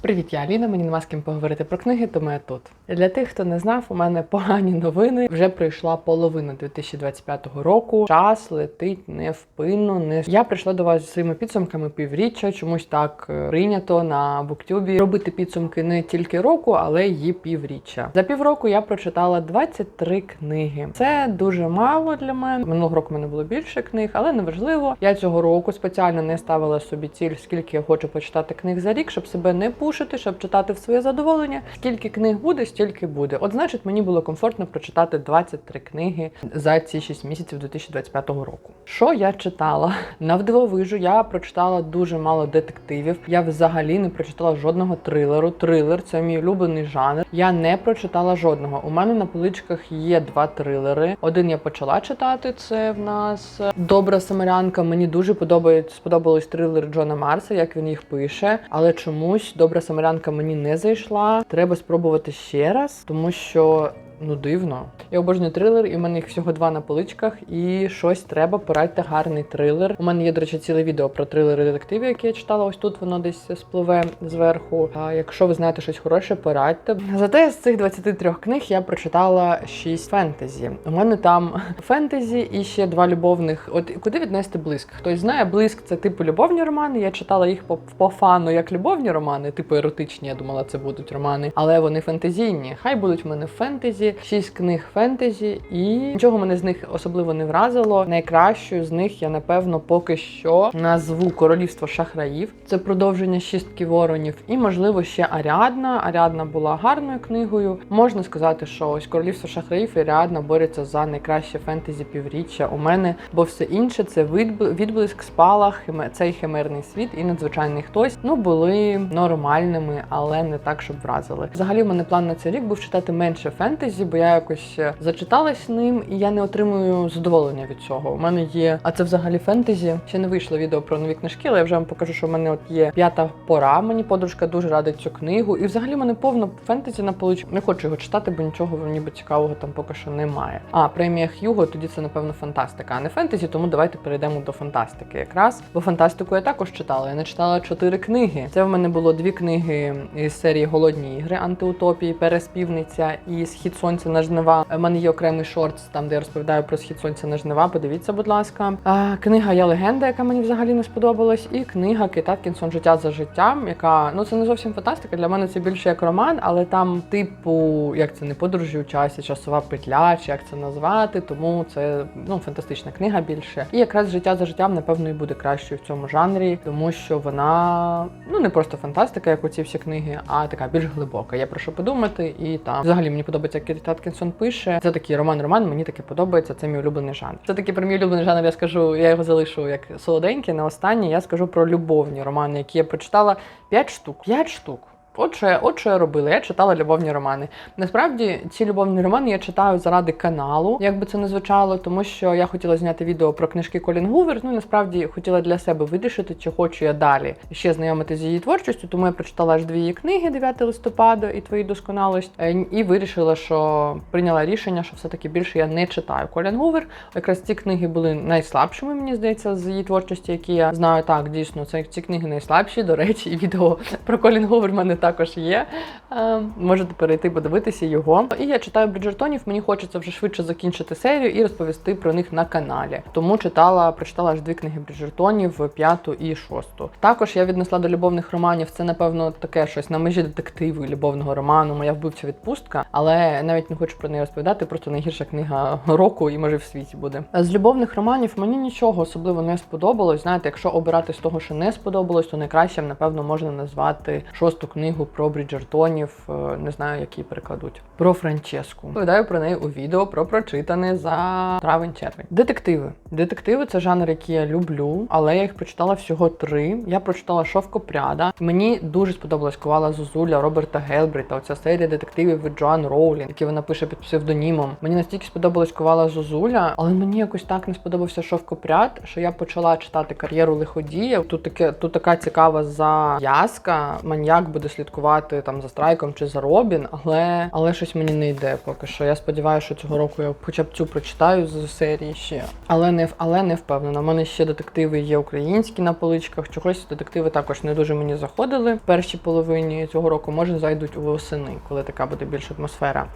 Привіт, я Аліна. Мені нема з ким поговорити про книги, тому я тут. Для тих, хто не знав, у мене погані новини. Вже прийшла половина 2025 року. Час летить невпинно. Не я прийшла до вас зі своїми підсумками півріччя. Чомусь так е, прийнято на буктюбі робити підсумки не тільки року, але й півріччя. За півроку я прочитала 23 книги. Це дуже мало для мене. Минулого року мене було більше книг, але неважливо. Я цього року спеціально не ставила собі ціль, скільки я хочу почитати книг за рік, щоб себе не пушити, щоб читати в своє задоволення. Скільки книг буде, стільки буде. От значить, мені було комфортно прочитати 23 книги за ці 6 місяців 2025 року. Що я читала? Навдивовижу, я прочитала дуже мало детективів. Я взагалі не прочитала жодного трилеру. Трилер це мій улюблений жанр. Я не прочитала жодного. У мене на поличках є два трилери. Один я почала читати. Це в нас Добра Самарянка. Мені дуже подобається сподобались трилери Джона Марса, як він їх пише. Але чомусь Добра Самарянка мені не зайшла. Треба спробувати ще раз, тому що. Ну, дивно. Я обожнюю трилер, і в мене їх всього два на поличках, і щось треба, порадьте гарний трилер. У мене є, до речі, ціле відео про трилери детективів, які я читала. Ось тут воно десь спливе зверху. А якщо ви знаєте щось хороше, порадьте. Зате з цих 23 книг я прочитала 6 фентезі. У мене там фентезі і ще два любовних. От куди віднести блиск? Хтось знає, блиск це типу любовні романи. Я читала їх по, по фану як любовні романи, типу еротичні. Я думала, це будуть романи, але вони фентезійні. Хай будуть в мене фентезі, шість книг фентезі, і нічого мене з них особливо не вразило. Найкращою з них я напевно поки що назву Королівство шахраїв. Це продовження шістки воронів, і можливо ще Аріадна. Аріадна була гарною книгою. Можна сказати, що ось Королівство шахраїв і Аріадна борються за найкраще фентезі півріччя у мене, бо все інше це відблиск, спалах, цей химерний світ і надзвичайний хтось. Ну були нормальними, але не так, щоб вразили. Взагалі, в мене план на цей рік був читати менше фентезі, бо я якось е, зачиталась ним, і я не отримую задоволення від цього. У мене є, а це взагалі фентезі. Ще не вийшло відео про нові книжки, але я вже вам покажу, що в мене от є п'ята пора. Мені подружка дуже радить цю книгу. І взагалі в мене повно фентезі на поличку. Не хочу його читати, бо нічого ніби цікавого там поки що немає. А премія Х'юго, тоді це напевно фантастика, а не фентезі. Тому давайте перейдемо до фантастики. Якраз бо фантастику я також читала. Я не читала чотири книги. Це в мене було дві книги із серії Голодні ігри, антиутопії, переспівниця і Схід сонця на жнива. У мене є окремий шортс, там де я розповідаю про схід сонця на жнива. Подивіться, будь ласка. А, книга Я легенда, яка мені взагалі не сподобалась, і книга Кейт Аткінсон Життя за життям, яка ну це не зовсім фантастика. Для мене це більше як роман, але там, типу, як це не подорожі у часі, часова петля, чи як це назвати. Тому це ну фантастична книга більше. І якраз життя за життям, напевно, і буде кращою в цьому жанрі, тому що вона ну не просто фантастика, як оці всі книги, а така більш глибока. Я про що подумати, і там взагалі мені подобається, Кейт Аткінсон пише. Це такий роман-роман, мені таке подобається. Це мій улюблений жанр. Це таки про мій улюблений жанр. Я скажу, я його залишу як солоденький. На останнє я скажу про любовні романи, які я прочитала 5 штук. 5 штук. От що, я, от що я робила, я читала любовні романи. Насправді ці любовні романи я читаю заради каналу, як би це не звучало, тому що я хотіла зняти відео про книжки Колін Гувер. Ну і насправді хотіла для себе вирішити, чи хочу я далі ще знайомити з її творчістю. Тому я прочитала аж дві її книги 9 листопада і твої досконалості, е, і вирішила, що прийняла рішення, що все-таки більше я не читаю Колін Гувер. Якраз ці книги були найслабшими, мені здається, з її творчості, які я знаю. Так, дійсно, це ці книги найслабші. До речі, і відео про Колін Гувер мене також є. Е, можете перейти подивитися його. І я читаю Бріджертонів. Мені хочеться вже швидше закінчити серію і розповісти про них на каналі. Тому читала, прочитала аж дві книги Бріджертонів, п'яту і шосту. Також я віднесла до любовних романів. Це напевно таке щось на межі детективу і любовного роману. Моя вбивча відпустка, але навіть не хочу про неї розповідати. Просто найгірша книга року і може в світі буде. З любовних романів мені нічого особливо не сподобалось. Знаєте, якщо обирати з того, що не сподобалось, то найкращим, напевно, можна назвати шосту книгу про Бріджертонів. е, Не знаю, які перекладуть. Про Франческу. Розповідаю про неї у відео про прочитане за травень-червень. Детективи. Детективи це жанр, який я люблю, але я їх прочитала всього три. Я прочитала Шовкопряда. Мені дуже сподобалась Ковала Зозуля Роберта Гелбріта. Оця серія детективів від Джоан Роулін, які вона пише під псевдонімом. Мені настільки сподобалась Ковала Зозуля, але мені якось так не сподобався Шовкопряд, що я почала читати кар'єру лиходія. Тут таке тут така цікава зав'язка. Маньяк буде слідкувати там за страйком чи за Робін, але але щось мені не йде поки що. Я сподіваюся, що цього року я хоча б цю прочитаю з серії ще. Але не але не впевнена. У мене ще детективи є українські на поличках. Чогось детективи також не дуже мені заходили в першій половині цього року. Може зайдуть у восени, коли така буде більш атмосфера.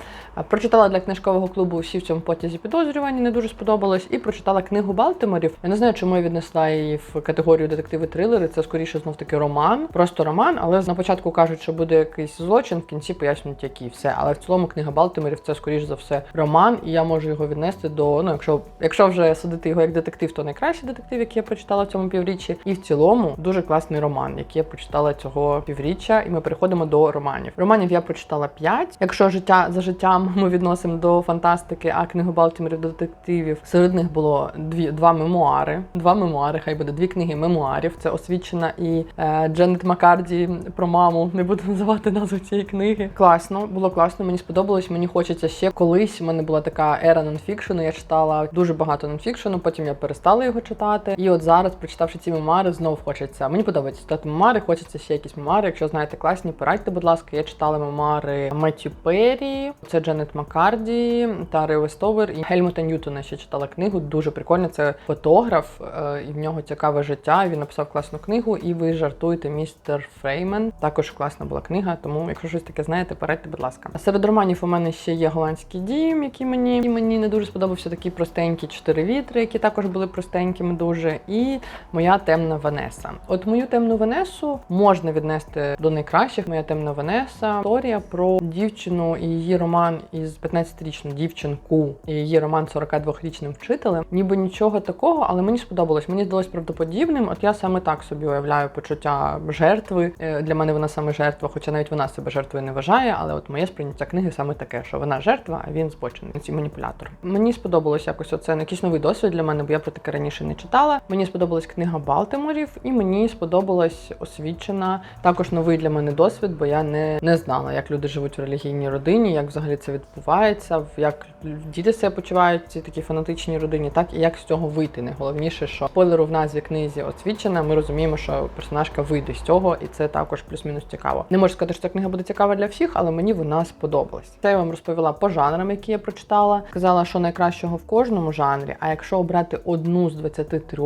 Прочитала для книжкового клубу всі в цьому потязі підозрювані, не дуже сподобалось. І прочитала книгу Балтиморів. Я не знаю, чому я віднесла її в категорію детективи-трилери. Це скоріше знов таки роман, просто роман. Але на початку кажуть, що буде якийсь злочин, в кінці пояснюють, який все. Але в цілому книга Балтиморів це скоріш за все роман, і я можу його віднести до ну, якщо якщо вже судити його як детектив, то найкращий детектив, який я прочитала в цьому півріччі. І в цілому дуже класний роман, який я прочитала цього півріччя. І ми переходимо до романів. Романів я прочитала 5. Якщо життя за життям ми відносимо до фантастики, а книгу Балтиморів до детективів. Серед них було дві два мемуари. Два мемуари, хай буде дві книги мемуарів. Це освічена і е, Дженет Маккарді про маму. Не буду називати назву цієї книги. Класно, було класно. Мені сподобалось. Мені хочеться ще колись. У мене була така ера нонфікшену. Я читала дуже багато нонфікшену, потім я перестала його читати. І от зараз, прочитавши ці мемуари, знов хочеться. Мені подобається читати мемуари, хочеться ще якісь мемуари. Якщо знаєте класні, порадьте, будь ласка. Я читала мемуари Меттю Перрі, це Дженет Маккарді, Тари Вестовер і Гельмута Ньютона. Ще читала книгу. Дуже прикольно. Це фотограф, е, і в нього цікаве життя. Він написав класну книгу. І ви жартуєте, містер Фреймен. Також класна була книга. Тому, якщо щось таке знаєте, порадьте, будь ласка. Серед романів у мене ще є голландський дім, який мені який мені не дуже сподобався. Такі простенькі чотири вітри, які також були простенькими дуже. І моя темна Ванеса. От мою темну Ванесу можна віднести до найкращих. Моя темна Ванеса. Історія про дівчину і її роман із 15-річну дівчинку і її роман з 42-річним вчителем. Ніби нічого такого, але мені сподобалось. Мені здалось правдоподібним. От я саме так собі уявляю почуття жертви. Е, Для мене вона саме жертва, хоча навіть вона себе жертвою не вважає. Але от моє сприйняття книги саме таке, що вона жертва, а він збочений і маніпулятор. Мені сподобалось якось оце не якийсь новий досвід для мене, бо я про таке раніше не читала. Мені сподобалась книга Балтиморів, і мені сподобалась освічена. Також новий для мене досвід, бо я не, не знала, як люди живуть в релігійній родині, як взагалі це відбувається, як діти себе почувають в цій такій фанатичній родині, так і як з цього вийти. Найголовніше, що спойлеру в назві книзі освічена. Ми розуміємо, що персонажка вийде з цього, і це також плюс-мінус цікаво. Не можу сказати, що ця книга буде цікава для всіх, але мені вона сподобалась. Це я вам розповіла по жанрам, які я прочитала. Сказала, що найкращого в кожному жанрі. А якщо обрати одну з 23,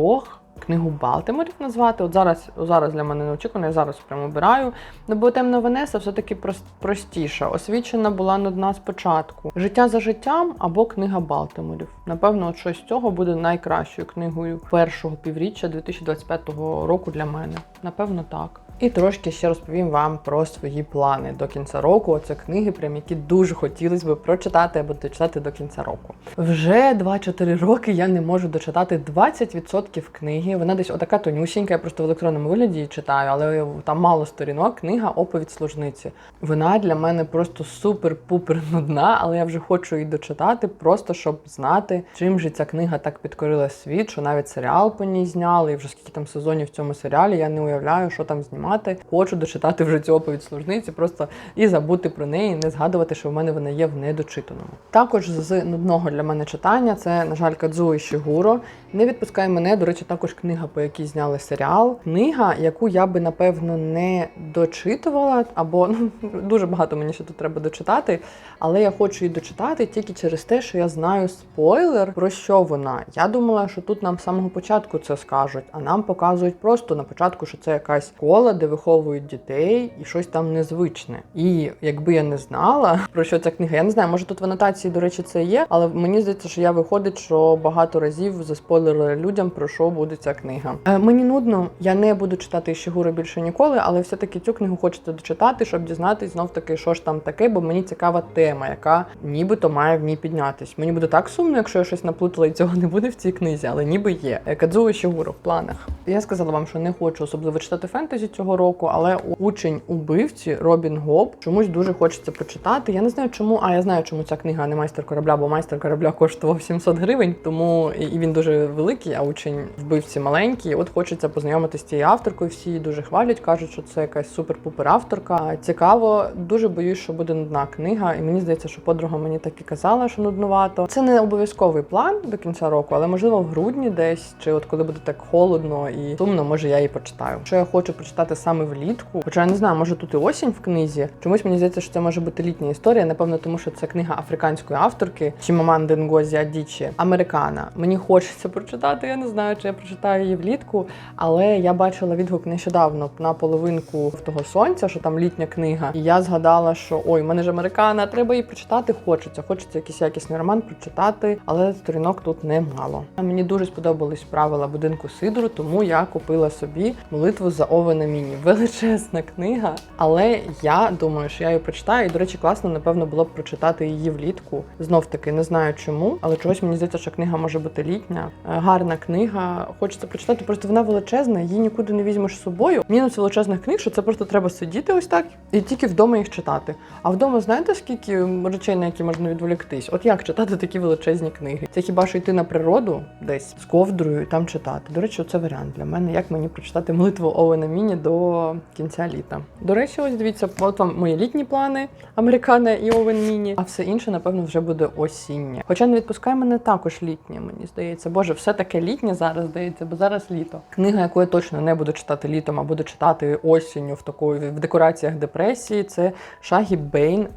Книгу Балтиморів назвати. От зараз зараз для мене неочікувано, я зараз прямо обираю. Ну, бо темна Венеса все-таки простіша. Освічена була нудна спочатку. Життя за життям або книга Балтиморів. Напевно, от щось з цього буде найкращою книгою першого півріччя 2025 року для мене. Напевно, так. І трошки ще розповім вам про свої плани до кінця року. Оце книги, прям які дуже хотілося би прочитати або дочитати до кінця року. Вже 2-4 роки я не можу дочитати 20% книги. Вона десь отака тонюсінька, я просто в електронному вигляді її читаю, але там мало сторінок. Книга Оповідь служниці. Вона для мене просто супер-пупер нудна, але я вже хочу її дочитати, просто щоб знати, чим же ця книга так підкорила світ, що навіть серіал по ній зняли. І вже скільки там сезонів в цьому серіалі, я не уявляю, що там знімати. Хочу дочитати вже цю оповідь служниці, просто і забути про неї, не згадувати, що в мене вона є в недочитаному. Також з нудного для мене читання це, на жаль, Кадзуо Ішігуро. Не відпускай мене. До речі, також книга, по якій зняли серіал. Книга, яку я би напевно не дочитувала, або ну дуже багато мені ще тут треба дочитати. Але я хочу її дочитати тільки через те, що я знаю спойлер, про що вона. Я думала, що тут нам з самого початку це скажуть, а нам показують просто на початку, що це якась школа, де виховують дітей і щось там незвичне. І якби я не знала про що ця книга, я не знаю, може тут в анотації, до речі, це є, але мені здається, що я виходить, що багато разів заспойлерила людям про що буде ця книга. Е, мені нудно, я не буду читати Щегури більше ніколи, але все-таки цю книгу хочеться дочитати, щоб дізнатись знов таки, що ж там таке, бо мені цікава тема, яка нібито має в ній піднятись. Мені буде так сумно, якщо я щось наплутала і цього не буде в цій книзі, але ніби є. Е, Кадзуо Щегуро в планах. Я сказала вам, що не хочу особливо читати фентезі цього року, але учень убивці Робін Гоб чомусь дуже хочеться почитати. Я не знаю чому, а я знаю, чому ця книга не майстер корабля, бо майстер корабля коштував 700 гривень, тому і він дуже великий, а учень вбивці маленький. От хочеться познайомитися з цією авторкою. Всі її дуже хвалять, кажуть, що це якась супер-пупер авторка. Цікаво, дуже боюсь, що буде нудна книга, і мені здається, що подруга мені так і казала, що нуднувато. Це не обов'язковий план до кінця року, але можливо в грудні десь, чи от коли буде так холодно і сумно, може я її почитаю. Що я хочу прочитати саме влітку. Хоча я не знаю, може тут і осінь в книзі. Чомусь мені здається, що це може бути літня історія. Напевно, тому що це книга африканської авторки Чімаманди Ngozi Адічі Американа. Мені хочеться прочитати. Я не знаю, чи я прочитаю її влітку, але я бачила відгук нещодавно на половинку того сонця, що там літня книга. І я згадала, що ой, мене ж американа, треба її прочитати. Хочеться, хочеться якийсь якісний роман прочитати, але сторінок тут немало. Мені дуже сподобались правила будинку Сидору, тому я купила собі молитву за Овена Міні. Величезна книга, але я думаю, що я її прочитаю. І, до речі, класно, напевно, було б прочитати її влітку. Знов таки не знаю чому, але чогось мені здається, що книга може бути літня. Е, Гарна книга. Хочеться прочитати, просто вона величезна, її нікуди не візьмеш з собою. Мінус величезних книг, що це просто треба сидіти ось так і тільки вдома їх читати. А вдома знаєте, скільки речей, на які можна відволіктись? От як читати такі величезні книги? Це хіба що йти на природу десь з ковдрою і там читати. До речі, це варіант для мене, як мені прочитати молитву Овена Міні до кінця літа. До речі, ось дивіться, от вам мої літні плани Американа і Овен Міні, а все інше, напевно, вже буде осіннє. Хоча не відпускай мене також літнє, мені здається. Боже, все таке літнє зараз здається, бо зараз літо. Книга, яку я точно не буду читати літом, а буду читати осінню в такої в декораціях депресії. Це Шагі Бейн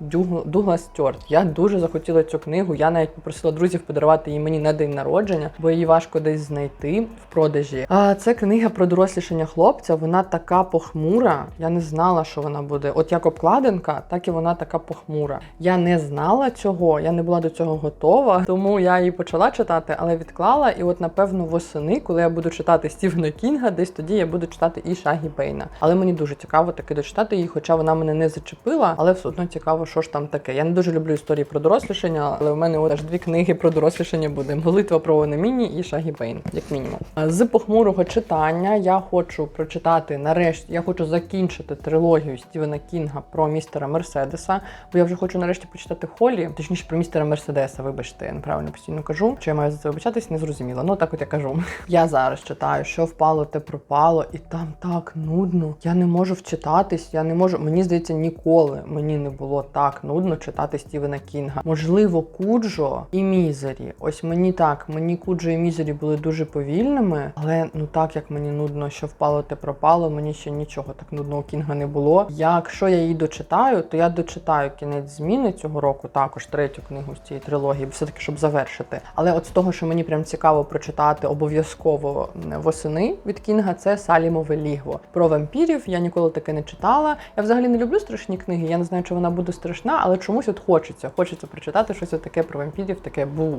Дуглас Стюарт. Я дуже захотіла цю книгу. Я навіть попросила друзів подарувати її мені на день народження, бо її важко десь знайти в продажі. А це книга про дорослішання хлопця. Вона така похмура. Я не знала, що вона буде. От як обкладинка, так і вона така похмура. Я не знала цього, я не була до цього готова, тому я її почала читати, але відклала. І от напевно восени, коли я буду читати Стівена Кінга, десь тоді я буду читати і Шагі Бейна. Але мені дуже цікаво таки дочитати її, хоча вона мене не зачепила, але все одно цікаво, що ж там таке. Я не дуже люблю історії про дорослішання, але в мене аж дві книги про дорослішання буде: молитва про Онеміні і Шагі Бейн, як мінімум. З похмурого читання я хочу прочитати нарешті. Я хочу закінчити трилогію Стівена Кінга про містера Мерседеса, бо я вже хочу нарешті почитати Холі, точніше про містера Мерседеса. Вибачте, я неправильно постійно кажу. Чи я маю за це вибачатись, не зрозуміло. Ну так от я кажу. Я зараз читаю, що впало, те пропало, і там так нудно. Я не можу вчитатись, я не можу. Мені здається, ніколи мені не було так нудно читати Стівена Кінга. Можливо, Куджо і Мізері. Ось мені так, мені Куджо і Мізері були дуже повільними, але ну так як мені нудно, що впало, те пропало, мені ще нічого так нудного Кінга не було. Якщо я її дочитаю, то я дочитаю кінець зміни цього року, також третю книгу з цієї трилогії, все-таки щоб завершити. Але от з того, що мені прям цікаво прочитати обов'язково восени від Кінга, це Салімове лігво. Про вампірів я ніколи таке не читала. Я взагалі не люблю страшні книги. Я не знаю, чи вона буде страшна, але чомусь от хочеться. Хочеться прочитати щось таке про вампірів, таке бу.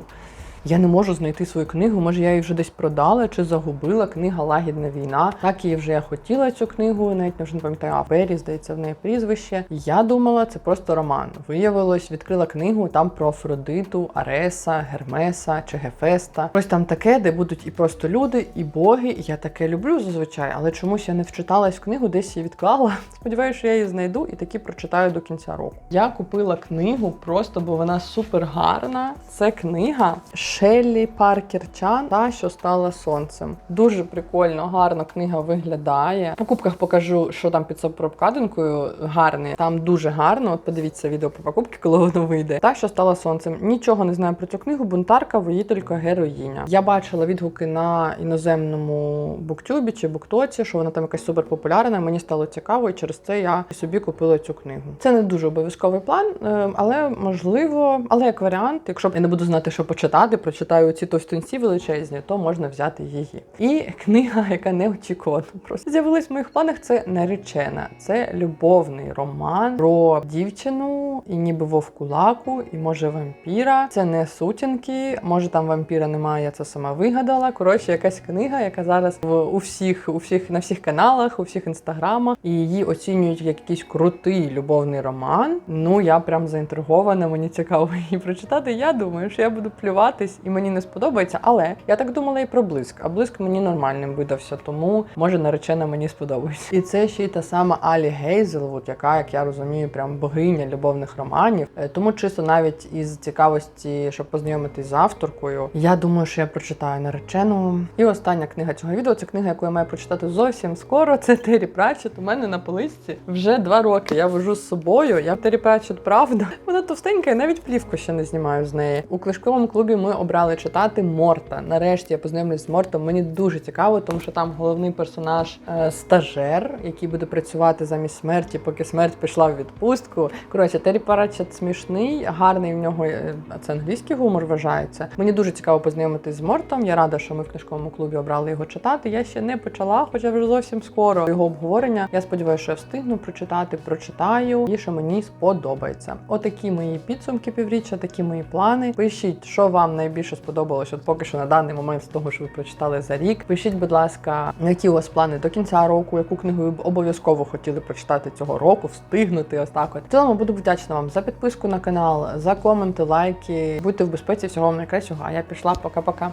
Я не можу знайти свою книгу. Може, я її вже десь продала чи загубила. Книга Лагідна війна. Так її вже я хотіла цю книгу, навіть не вже не пам'ятаю, а здається, в неї прізвище. Я думала, це просто роман. Виявилось, відкрила книгу там про Афродиту, Ареса, Гермеса чи Гефеста. Ось там таке, де будуть і просто люди, і боги. Я таке люблю зазвичай, але чомусь я не вчиталась в книгу, десь її відклала. Сподіваюся, що я її знайду і таки прочитаю до кінця року. Я купила книгу просто, бо вона супер гарна. Це книга Шеллі Паркер Чан та що стала сонцем. Дуже прикольно, гарно книга виглядає. В покупках покажу, що там під обкладинкою гарне. Там дуже гарно. От подивіться відео про покупки, коли воно вийде. Та що стала сонцем. Нічого не знаю про цю книгу. Бунтарка, воїтелька, героїня. Я бачила відгуки на іноземному буктюбі чи буктоці, що вона там якась супер популярна. Мені стало цікаво, і через це я собі купила цю книгу. Це не дуже обов'язковий план, е, але можливо, але як варіант, якщо я не буду знати, що почитати, прочитаю ці товстунці величезні, то можна взяти її. І книга, яка неочікувано просто з'явилась в моїх планах. Це наречена. Це любовний роман про дівчину і ніби вовкулаку, і може вампіра. Це не сутінки. Може там вампіра немає, я це сама вигадала. Коротше, якась книга, яка зараз в у всіх, у всіх на всіх каналах, у всіх інстаграмах, і її оцінюють як якийсь крутий любовний роман. Ну я прям заінтригована. Мені цікаво її прочитати. Я думаю, що я буду плюватись, і мені не сподобається. Але я так думала і про блиск. А блиск мені нормальним видався, тому може наречена мені сподобається. І це ще й та сама Алі Гейзелвуд, яка, як я розумію, прям богиня любовних романів. Е, Тому чисто навіть із цікавості, щоб познайомитись з авторкою, я думаю, що я прочитаю наречену. І остання книга цього відео це книга, яку я маю прочитати зовсім скоро. Це Террі Пратчет. У мене на поличці вже два роки. Я вожу з собою. Я Террі Пратчет, правда. Вона товстенька, і навіть плівку ще не знімаю з неї. У книжковому клубі ми обрали читати Морта. Нарешті я познайомлюсь з Мортом. Мені дуже цікаво, тому що там головний персонаж е, стажер, який буде працювати замість смерті, поки смерть пішла в відпустку. Коротше, Террі Парачет смішний, гарний в нього е, це англійський гумор вважається. Мені дуже цікаво познайомитись з Мортом. Я рада, що ми в книжковому клубі обрали його читати. Я ще не почала, хоча вже зовсім скоро його обговорення. Я сподіваюся, що я встигну прочитати, прочитаю і що мені сподобається. Отакі мої підсумки півріччя, такі мої плани. Пишіть, що вам найбільше сподобалось, от поки що на даний момент з того, що ви прочитали за рік. Пишіть, будь ласка, які у вас плани до кінця року, яку книгу ви б обов'язково хотіли прочитати цього року, встигнути. Ось так от. В цілому буду вдячна вам за підписку на канал, за коменти, лайки. Будьте в безпеці, всього вам найкращого. А я пішла. Пока-пока.